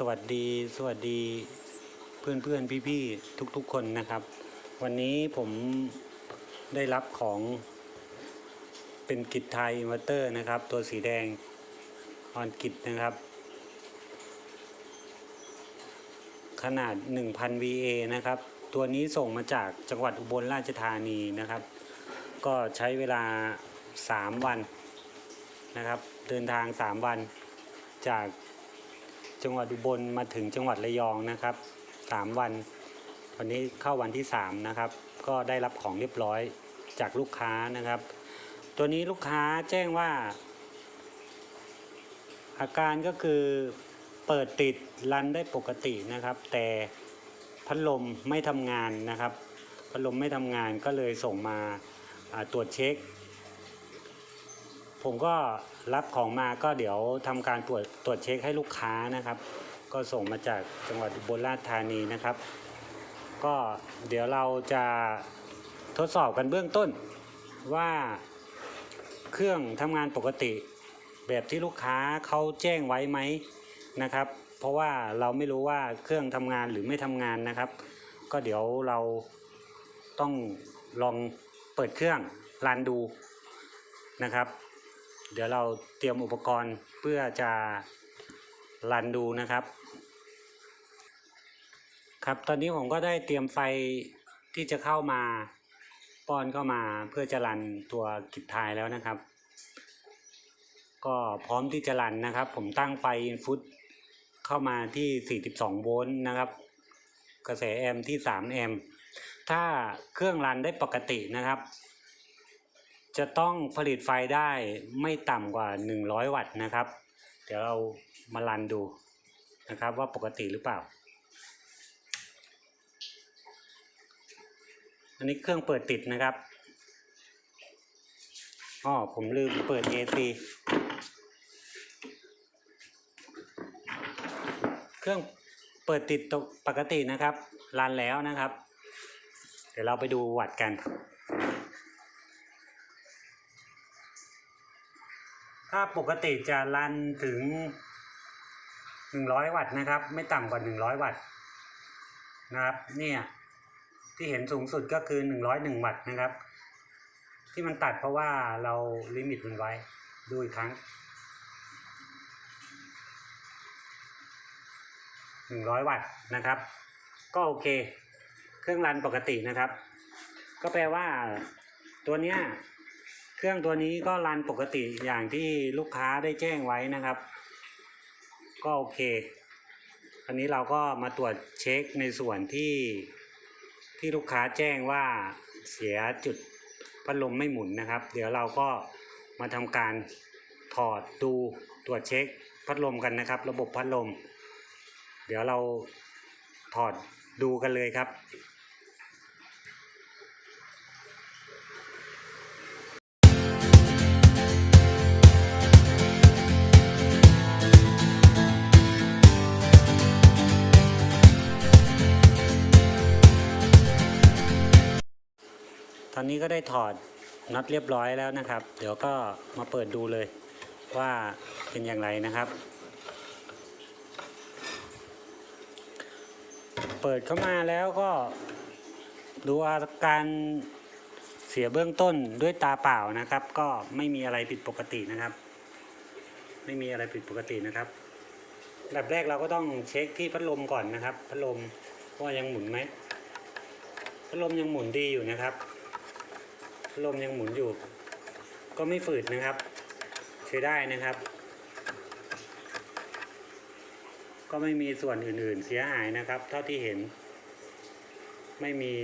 สวัสดี สวัสดีเพื่อนเพื่อนพี่พี่ทุกทุกๆคนนะครับ วันนี้ผมได้รับของเป็นกิจไทยอินเวอร์เตอร์นะครับ ตัวสีแดงออนกิจนะครับ ขนาด 1,000 VA นะครับ ตัวนี้ส่งมาจากจังหวัดอุบลราชธานีนะครับ ก็ใช้เวลา 3 วันนะครับ เดินทาง 3 วันจาก จังหวัดอุบลมาถึงจังหวัดระยองนะครับสามวันวันนี้เข้าวันที่สามนะครับ ก็ได้รับของเรียบร้อยจากลูกค้านะครับ ตัวนี้ลูกค้าแจ้งว่า อาการก็คือเปิดติดรันได้ปกตินะครับ แต่พัดลมไม่ทำงานนะครับพัดลมไม่ทำงานก็เลยส่งมาตรวจเช็ค ผมก็รับของมาก็เดี๋ยวทำการตรวจตรวจเช็คให้ลูกค้านะครับ ก็ส่งมาจากจังหวัดอุบลราชธานีนะครับ ก็เดี๋ยวเราจะทดสอบกันเบื้องต้นว่าเครื่องทำงานปกติ แบบที่ลูกค้าเขาแจ้งไว้ไหมนะครับ เพราะว่าเราไม่รู้ว่าเครื่องทำงานหรือไม่ทำงานนะครับ ก็เดี๋ยวเราต้องลองเปิดเครื่องรันดูนะครับ เดี๋ยวเราเตรียมอุปกรณ์เพื่อจะรันดูนะครับ ครับตอนนี้ผมก็ได้เตรียมไฟที่จะเข้ามาป้อนเข้ามาเพื่อจะรันตัวกิจทายแล้วนะครับ ก็พร้อมที่จะรันนะครับ ผมตั้งไฟอินฟุตเข้ามาที่ 42 โวลต์นะครับ กระแสแอมป์ที่ 3 แอมป์ถ้าเครื่องรันได้ปกตินะครับ จะต้องผลิตไฟได้ไม่ต่ำกว่า 100 วัตต์นะครับ เดี๋ยวเรามารันดูนะครับว่าปกติหรือเปล่า อันนี้เครื่องเปิดติดนะครับอ๋อผมลืมเปิด AC เครื่องเปิดติดปกตินะครับ รันแล้วนะครับ เดี๋ยวเราไปดูวัตต์กัน ถ้าปกติจะรันถึง 100 วัตต์นะครับ ไม่ต่ำกว่า 100 วัตต์นะครับ เนี่ยที่เห็นสูงสุดก็คือ 101 วัตต์นะครับ ที่มันตัดเพราะว่าเราลิมิตมันไว้ดูอีกครั้ง 100 วัตต์นะครับ ก็โอเค เครื่องรันปกตินะครับ ก็แปลว่าตัวเนี้ย เครื่องตัวนี้ก็รันปกติอย่างที่ลูกค้าได้แจ้งไว้นะครับ ก็โอเคอันนี้เราก็มาตรวจเช็คในส่วนที่ที่ลูกค้าแจ้งว่าเสียจุดพัดลมไม่หมุนนะครับ เดี๋ยวเราก็มาทำการถอดดูตรวจเช็คพัดลมกันนะครับ ระบบพัดลม เดี๋ยวเราถอดดูกันเลยครับ อนนี้ก็ได้ถอดน็อตเรียบร้อยแล้วนะครับ เดี๋ยวก็มาเปิดดูเลยว่าเป็นอย่างไรนะครับ เปิดเข้ามาแล้วก็ดูอาการเสียเบื้องต้นด้วยตาเปล่านะครับ ก็ไม่มีอะไรผิดปกตินะครับ ไม่มีอะไรผิดปกตินะครับอันดับแรกเราก็ต้องเช็คที่พัดลมก่อนนะครับ พัดลมว่ายังหมุนไหมพัดลมยังหมุนดีอยู่นะครับ ลมยังหมุนอยู่ ก็ไม่ฝืดนะครับใช้ได้นะครับ ก็ไม่มีส่วนอื่นๆเสียหายนะครับ เท่าที่เห็น ไม่มี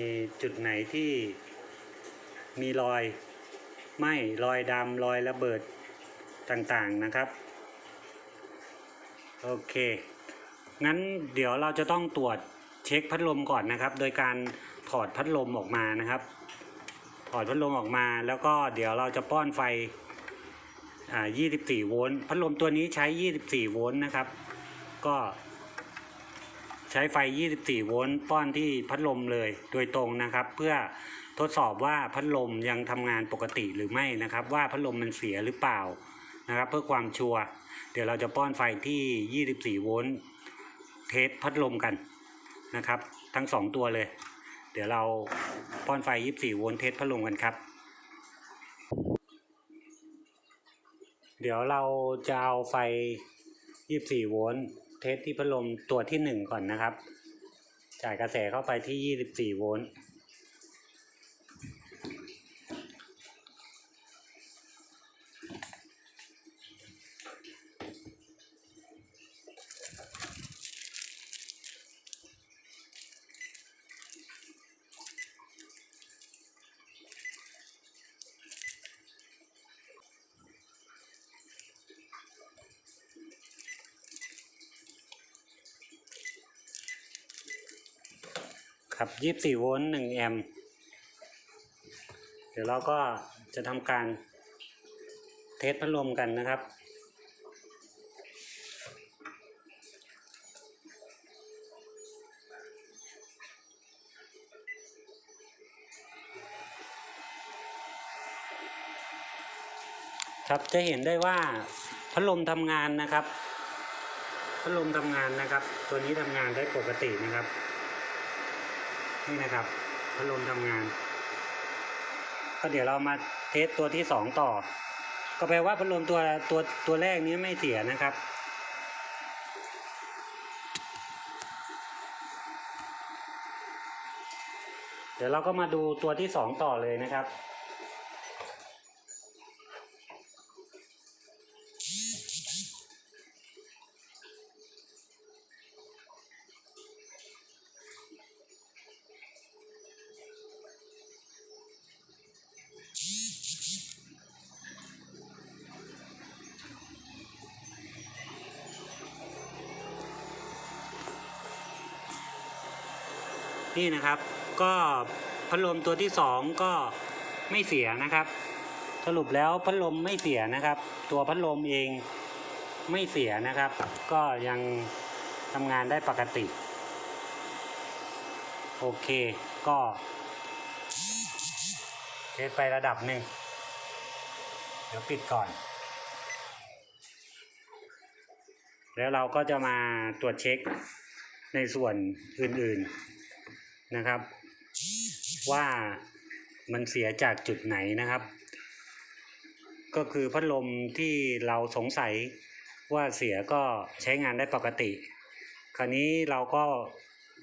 จุดไหนที่มีรอยไหมรอยดำรอยระเบิดต่างๆนะครับ โอเค งั้นเดี๋ยวเราจะต้องตรวจเช็คพัดลมก่อนนะครับ โดยการถอดพัดลมออกมานะครับ ถอดพัดลมออกมา แล้วก็เดี๋ยวเราจะป้อนไฟ 24 โวลต์ พัดลมตัวนี้ใช้ 24 โวลต์นะครับ ก็ใช้ไฟ 24 โวลต์ป้อนที่พัดลมเลยโดยตรงนะครับ เพื่อทดสอบว่าพัดลมยังทำงานปกติหรือไม่นะครับ ว่าพัดลมมันเสียหรือเปล่านะครับ เพื่อความชัวร์ เดี๋ยวเราจะป้อนไฟที่ 24 โวลต์ เทสพัดลมกันนะครับ ทั้งสองตัวเลย เดี๋ยวเราป้อนไฟ 24 โวลต์เทสพัดลมกันครับ เดี๋ยวเราจะเอาไฟ 24 โวลต์เทสที่พัดลมตัวที่ 1 ก่อนนะครับ จ่ายกระแสเข้าไปที่ 24 โวลต์ ครับ24โวลต์1แอมป์เดี๋ยวเราก็จะทำการเทสพัดลมกันนะครับ ครับจะเห็นได้ว่าพัดลมทำงานนะครับพัดลมทำงานนะครับ ตัวนี้ทำงานได้ปกตินะครับ นี่นะครับพัดลมทำงาน ก็เดี๋ยวเรามาเทสตัวที่สองต่อ ก็แปลว่าพัดลมตัวตัวตัวแรกนี้ไม่เสียนะครับ เดี๋ยวเราก็มาดูตัวที่สองต่อเลยนะครับ นี่นะครับ ก็พัดลมตัวที่สองก็ไม่เสียนะครับ สรุปแล้วพัดลมไม่เสียนะครับ ตัวพัดลมเองไม่เสียนะครับ ก็ยังทำงานได้ปกติ โอเคก็เทสไประดับหนึ่งเดี๋ยวปิดก่อน แล้วเราก็จะมาตรวจเช็คในส่วนอื่นๆ นะครับ ว่ามันเสียจากจุดไหนนะครับ ก็คือพัดลมที่เราสงสัยว่าเสียก็ใช้งานได้ปกติ คราวนี้เราก็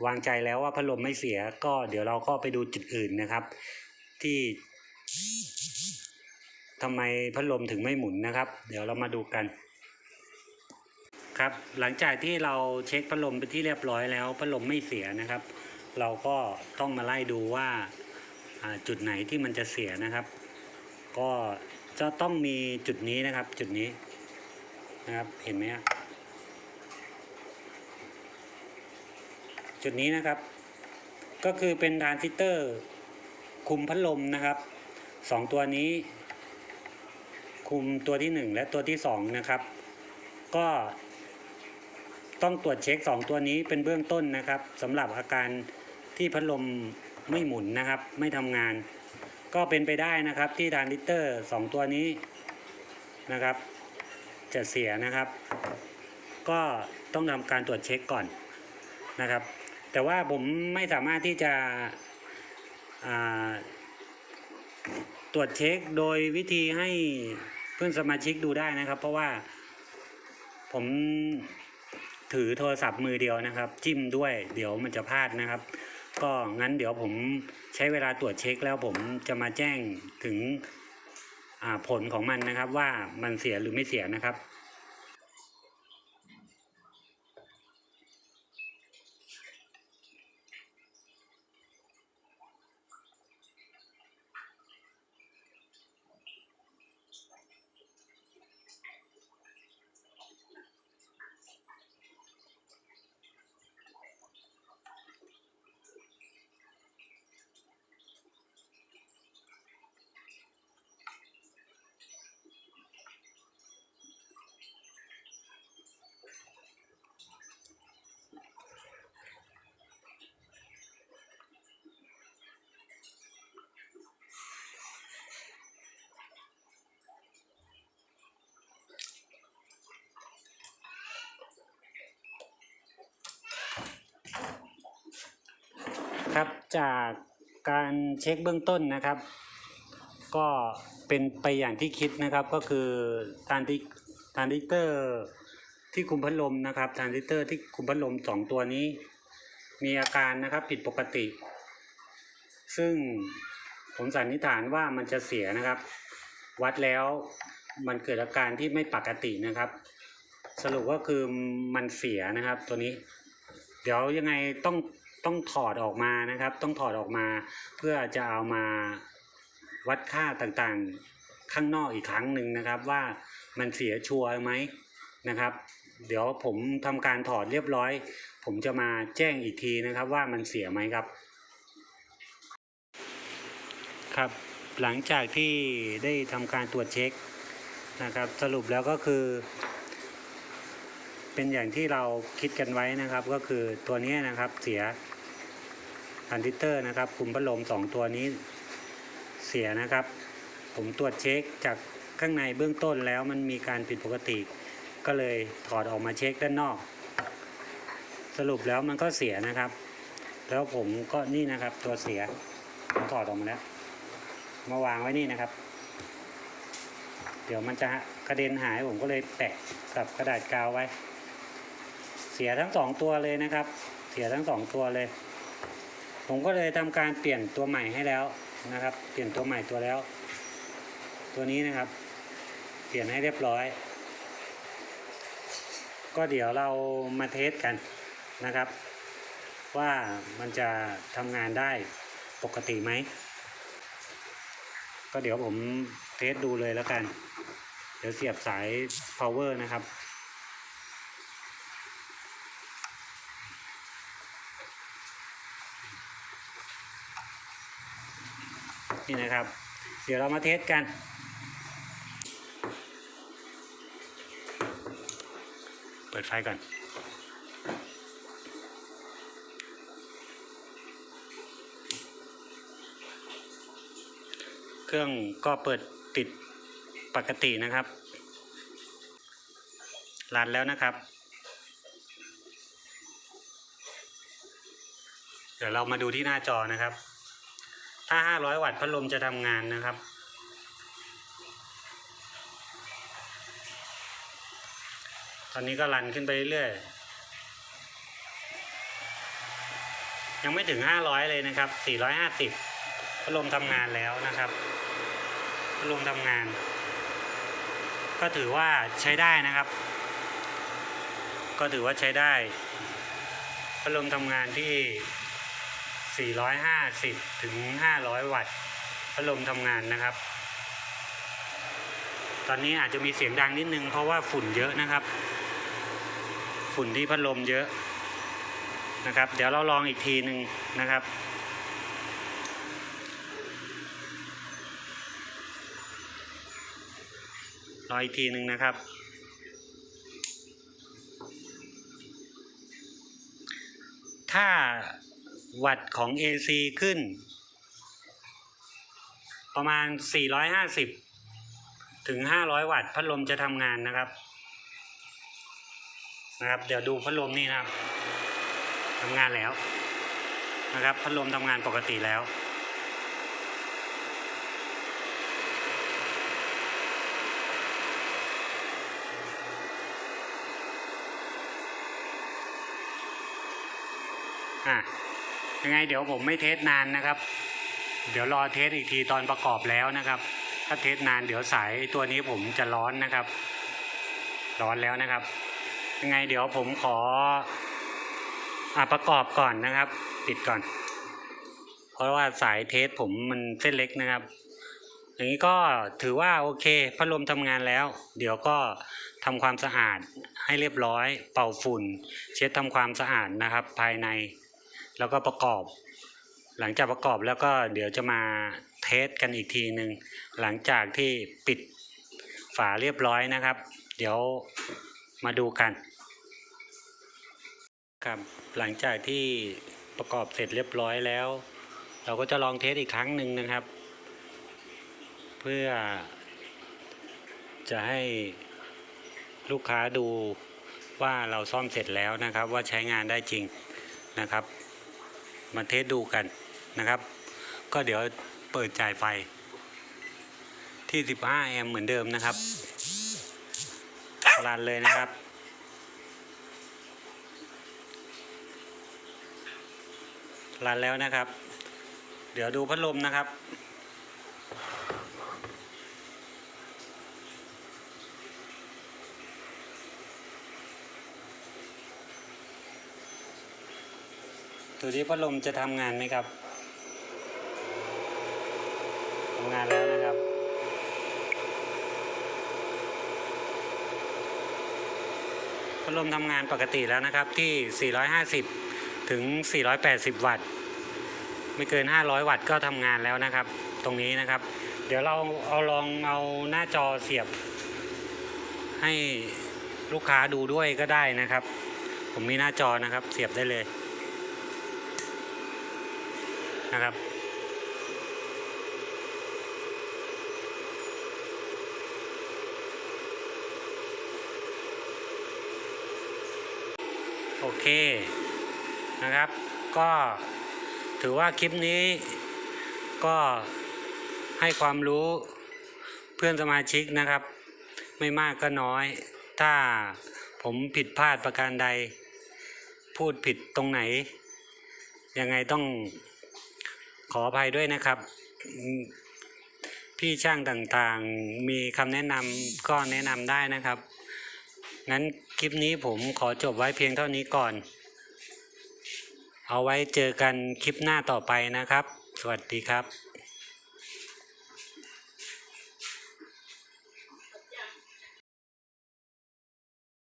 วางใจแล้วว่าพัดลมไม่เสียก็เดี๋ยวเราก็ไปดูจุดอื่นนะครับ ที่ทำไมพัดลมถึงไม่หมุนนะครับ เดี๋ยวเรามาดูกันครับหลังจากที่เราเช็คพัดลมไปที่เรียบร้อยแล้วพัดลมไม่เสียนะครับ เราก็ต้องมาไล่ดูว่าจุดไหนที่มันจะเสียนะครับ ก็จะต้องมีจุดนี้นะครับ จุดนี้นะครับเห็นไหมฮะจุดนี้นะครับ ก็คือเป็นทรานซิสเตอร์คุมพัดลมนะครับสองตัวนี้ คุมตัวที่หนึ่งและตัวที่สองนะครับ ก็ต้องตรวจเช็ค 2 ตัวนี้เป็นเบื้องต้นนะครับสำหรับอาการ ที่พัดลมไม่หมุนนะครับ ไม่ทำงาน ก็เป็นไปได้นะครับที่ทานซิเตอร์2ตัวนี้นะครับ จะเสียนะครับ ก็ต้องทำการตรวจเช็คก่อนนะครับ แต่ว่าผมไม่สามารถที่จะตรวจเช็คโดยวิธีให้เพื่อนสมาชิกดูได้นะครับ เพราะว่าผมถือโทรศัพท์มือเดียวนะครับ จิ้มด้วย เดี๋ยวมันจะพลาดนะครับ ก็งั้นเดี๋ยวผมใช้เวลาตรวจเช็คแล้วผมจะมาแจ้งถึงผลของมันนะครับ ว่ามันเสียหรือไม่เสียนะครับ ครับจากการเช็คเบื้องต้นนะครับ ก็เป็นไปอย่างที่คิดนะครับก็คือทานซิทานซิเตอร์ที่คุมพัดลมนะครับทานซิเตอร์ที่คุมพัดลมสองตัวนี้ มีอาการนะครับผิดปกติ ซึ่งผมสันนิษฐานว่ามันจะเสียนะครับ วัดแล้วมันเกิดอาการที่ไม่ปกตินะครับ สรุปก็คือมันเสียนะครับตัวนี้ เดี๋ยวยังไงต้อง ต้องถอดออกมานะครับ ต้องถอดออกมา เพื่อจะเอามาวัดค่าต่างๆข้างนอกอีกครั้งหนึ่งนะครับ ว่ามันเสียชัวร์ไหมนะครับ เดี๋ยวผมทำการถอดเรียบร้อย ผมจะมาแจ้งอีกทีนะครับ ว่ามันเสียไหมครับ ครับ หลังจากที่ได้ทำการตรวจเช็คนะครับ สรุปแล้วก็คือ เป็นอย่างที่เราคิดกันไว้นะครับ ก็คือตัวนี้นะครับเสีย ทรานซิเตอร์นะครับคุมพัดลมสองตัวนี้เสียนะครับ ผมตรวจเช็คจากข้างในเบื้องต้นแล้วมันมีการผิดปกติ ก็เลยถอดออกมาเช็คด้านนอก สรุปแล้วมันก็เสียนะครับ แล้วผมก็นี่นะครับตัวเสียผมถอดออกมาแล้วมาวางไว้นี่นะครับ เดี๋ยวมันจะกระเด็นหายผมก็เลยแปะกับกระดาษกาวไว้ เสียทั้งสองตัวเลยนะครับ เสียทั้งสองตัวเลย ผมก็เลยทำการเปลี่ยนตัวใหม่ให้แล้วนะครับ เปลี่ยนตัวใหม่ตัวแล้ว ตัวนี้นะครับ เปลี่ยนให้เรียบร้อย ก็เดี๋ยวเรามาเทสกันนะครับ ว่ามันจะทำงานได้ปกติไหม ก็เดี๋ยวผมเทสดูเลยแล้วกัน เดี๋ยวเสียบสาย power นะครับ นี่นะครับ เดี๋ยวเรามาเทสกัน เปิดไฟก่อนเครื่องก็เปิดติดปกตินะครับ รันแล้วนะครับ เดี๋ยวเรามาดูที่หน้าจอนะครับ ถ้า 500 วัตต์พัดลมจะทำงานนะครับ ตอนนี้ก็รันขึ้นไปเรื่อยยังไม่ถึง 500 เลยนะครับ 450พัดลมทำงานแล้วนะครับพัดลมทำงาน ก็ถือว่าใช้ได้นะครับ ก็ถือว่าใช้ได้พัดลมทำงานที่ 450 ถึง 500 วัตต์พัดลมทำงานนะครับ ตอนนี้อาจจะมีเสียงดังนิดนึงเพราะว่าฝุ่นเยอะนะครับ ฝุ่นที่พัดลมเยอะนะครับ เดี๋ยวเราลองอีกทีหนึ่งนะครับรออีกทีหนึ่งนะครับ ถ้า วัตต์ของ AC ขึ้น ประมาณ 450 ถึง 500 วัตต์พัดลมจะทำงานนะครับ นะครับ เดี๋ยวดูพัดลมนี่นะครับทำงานแล้วนะครับ พัดลมทำงานปกติแล้วอะ ยังไงเดี๋ยวผมไม่เทสนานนะครับ เดี๋ยวรอเทสอีกทีตอนประกอบแล้วนะครับ ถ้าเทสนานเดี๋ยวสายตัวนี้ผมจะร้อนนะครับ ร้อนแล้วนะครับ ยังไงเดี๋ยวผมขออะประกอบก่อนนะครับปิดก่อน เพราะว่าสายเทสผมมันเส้นเล็กนะครับ อย่างนี้ก็ถือว่าโอเคพัดลมทำงานแล้ว เดี๋ยวก็ทำความสะอาดให้เรียบร้อย เป่าฝุ่น เช็ดทำความสะอาดนะครับ ภายใน แล้วก็ประกอบ หลังจากประกอบแล้วก็เดี๋ยวจะมาเทสกันอีกทีหนึ่งหลังจากที่ปิดฝาเรียบร้อยนะครับ เดี๋ยวมาดูกันครับหลังจากที่ประกอบเสร็จเรียบร้อยแล้ว เราก็จะลองเทสอีกครั้งหนึ่งนะครับ เพื่อ จะให้ลูกค้าดูว่าเราซ่อมเสร็จแล้วนะครับ ว่าใช้งานได้จริงนะครับ มาเทสดูกันนะครับ ก็เดี๋ยวเปิดจ่ายไฟ ที่ 15 แอมป์เหมือนเดิมนะครับรันเลยนะครับรันแล้วนะครับ เดี๋ยวดูพัดลมนะครับ ดูที่พัดลมจะทำงานไหมครับทำงานแล้วนะครับ พัดลมทำงานปกติแล้วนะครับที่ 450 ถึง 480 วัตต์ ไม่เกิน 500 วัตต์ก็ทำงานแล้วนะครับ ตรงนี้นะครับ เดี๋ยวเราเอาลองเอาหน้าจอเสียบ ให้ลูกค้าดูด้วยก็ได้นะครับ ผมมีหน้าจอนะครับ เสียบได้เลย นะครับโอเคนะครับ ก็ถือว่าคลิปนี้ก็ให้ความรู้เพื่อนสมาชิกนะครับ ไม่มากก็น้อย ถ้าผมผิดพลาดประการใด พูดผิดตรงไหน ยังไงต้อง ขออภัยด้วยนะครับ พี่ช่างต่างๆมีคำแนะนำก็แนะนำได้นะครับ งั้นคลิปนี้ผมขอจบไว้เพียงเท่านี้ก่อน เอาไว้เจอกันคลิปหน้าต่อไปนะครับ สวัสดีครับ